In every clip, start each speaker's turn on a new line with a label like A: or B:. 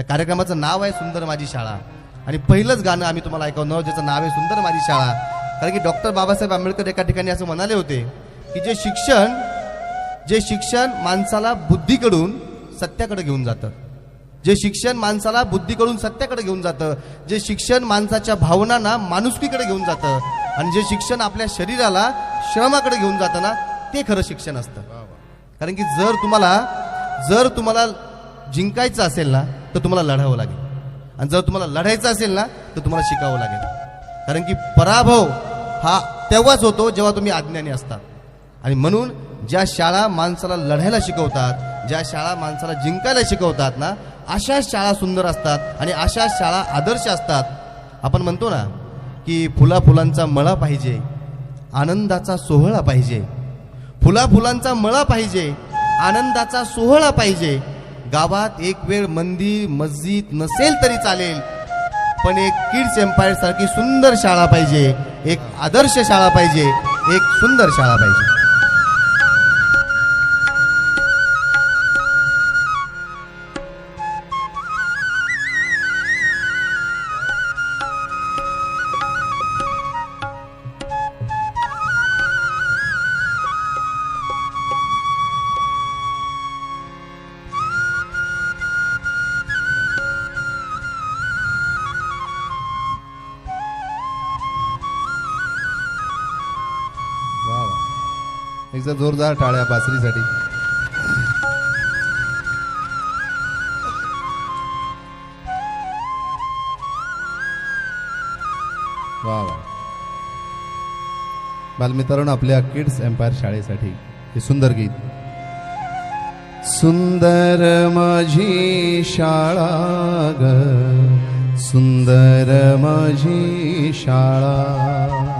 A: या कार्यक्रमाचं नाव आहे सुंदर माझी शाळा. आणि पहिलंच गाणं आम्ही तुम्हाला ऐकवणार ज्याचं नाव आहे सुंदर माझी शाळा. कारण की डॉक्टर बाबासाहेब आंबेडकर एका ठिकाणी असं म्हणाले होते की जे शिक्षण जे शिक्षण माणसाला बुद्धीकडून सत्याकडे घेऊन जातं. जे शिक्षण माणसाला बुद्धीकडून सत्याकडे घेऊन जातं जे शिक्षण माणसाच्या भावनांना माणुसकीकडे घेऊन जातं आणि जे शिक्षण आपल्या शरीराला श्रमाकडे घेऊन जातं ना ते खरं शिक्षण असतं. कारण की जर तुम्हाला जर तुम्हाला जिंकायचं असेल ना तर तुम्हाला लढावं लागेल. आणि जर तुम्हाला लढायचं असेल ना तर तुम्हाला शिकावं लागेल. कारण की पराभव हा तेव्हाच होतो जेव्हा तुम्ही अज्ञानी असतात. आणि म्हणून ज्या शाळा माणसाला लढायला शिकवतात ज्या शाळा माणसाला जिंकायला शिकवतात ना अशा शाळा सुंदर असतात आणि अशा शाळा आदर्श असतात. आपण म्हणतो ना की फुला फुलांचा मळा पाहिजे आनंदाचा सोहळा पाहिजे. फुला फुलांचा मळा पाहिजे आनंदाचा सोहळा पाहिजे. गावात एक वेळ मंदिर मस्जिद नसेल तरी चालेल पण एक किड्स एम्पायर सारखी सुंदर शाळा पाहिजे एक आदर्श शाळा पाहिजे एक सुंदर शाळा पाहिजे.
B: एकदा जोरदार टाळ्या बासरीसाठी. वा वा. बालमित्रांनो आपल्या किड्स एम्पायर शाळेसाठी हे सुंदर गीत. सुंदर माझी शाळा ग सुंदर माझी शाळा.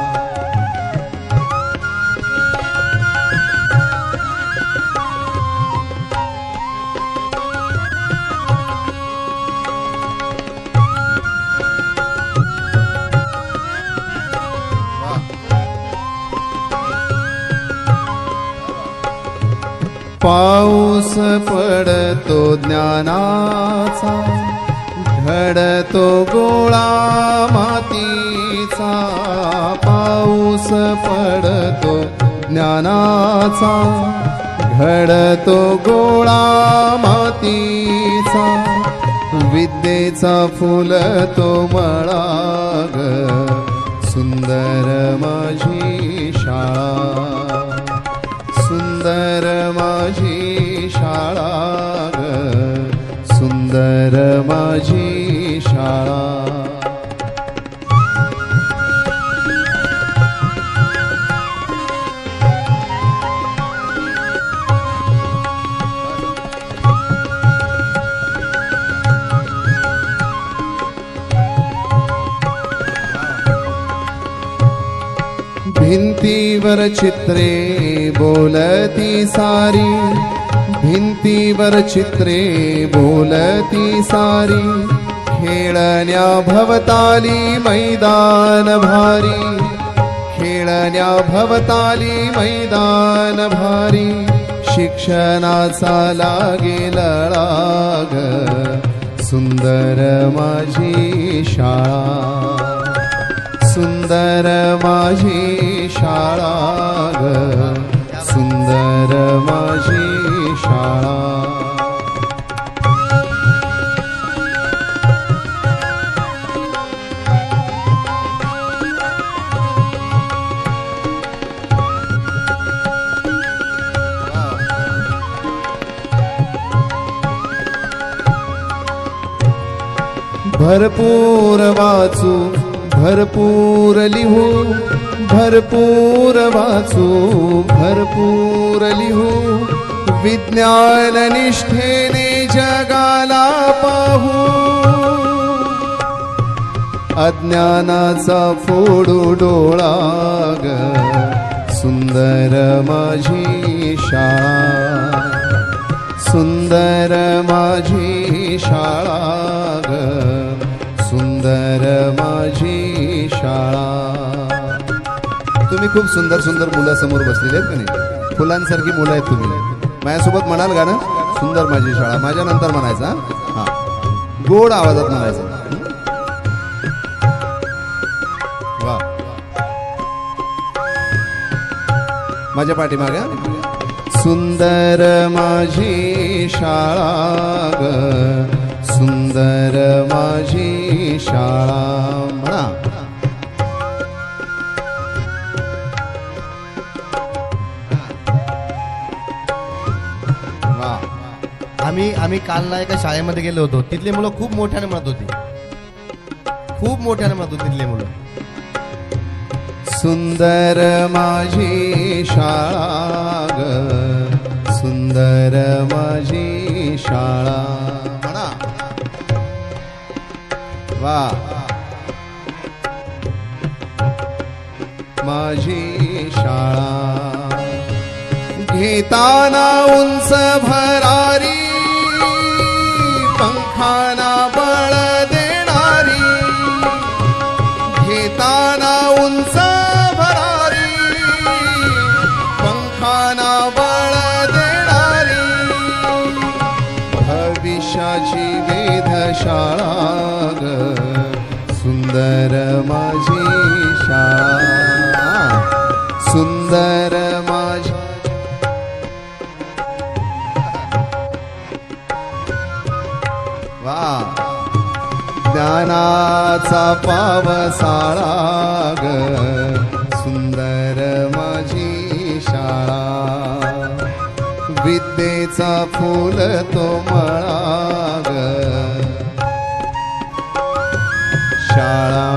B: पाऊस पडतो ज्ञानाचा घडतो गोळा मातीचा. पाऊस पडतो ज्ञानाचा घडतो गोळा मातीचा. विद्येचा फुल तो मळाग ग सुंदर माझी शाळा. सुंदर सुंदर माझी शाळा. भिंतीवर चित्रे बोलती सारी. भिंतीवर चित्रे बोलती सारी खेळण्या भवताली मैदान भारी खेळण्या भवताली मैदान भारी शिक्षणाचा लागे लळाग सुंदर माझी शाळा सुंदर माझी शाळा ग सुंदर माझी शाळा. भरपूर वाचू भरपूर लिहू भरपूर वाचू भरपूर लिहू विज्ञान निष्ठेने जगाला पाहू. अज्ञानाचा फोडू डोळा ग सुंदर माझी शाळा. सुंदर माझी शाळा ग सुंदर माझी शाळा. तुम्ही खूप सुंदर सुंदर मुलं समोर आहेत का नाही? फुलांसारखी मुलं आहेत तुम्ही. माझ्यासोबत म्हणाल का ना सुंदर माझी शाळा. माझ्या नंतर म्हणायचा हा. गोड आवाजात म्हणायचा. वा. माझ्या पाठीमागे? सुंदर माझी शाळा ग. सुंदर माझी शाळा
A: आम्ही काल ना एका शाळेमध्ये गेलो होतो. तिथली मुलं खूप मोठ्याने म्हणत होती. खूप मोठ्याने म्हणत होती तिथली मुलं.
B: सुंदर माझी शाळा सुंदर माझी शाळा. म्हणा. वा. माझी शाळा. घेताना उंच भरारी पंखाना बळ देणारी घेताना उंच भरारी पंखाना बळ देणारी भविष्याची वेधशाळा सुंदर माझी शाळा सुंदर मा वा. ज्ञानाचा पावसाळा ग सुंदर माझी शाळा. विद्येचा फुल तो मळा ग शाळा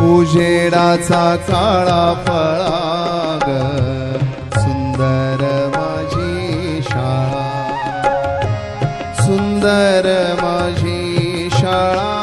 B: उजेडाचा काळा फळा सुन्दरमाजी शाला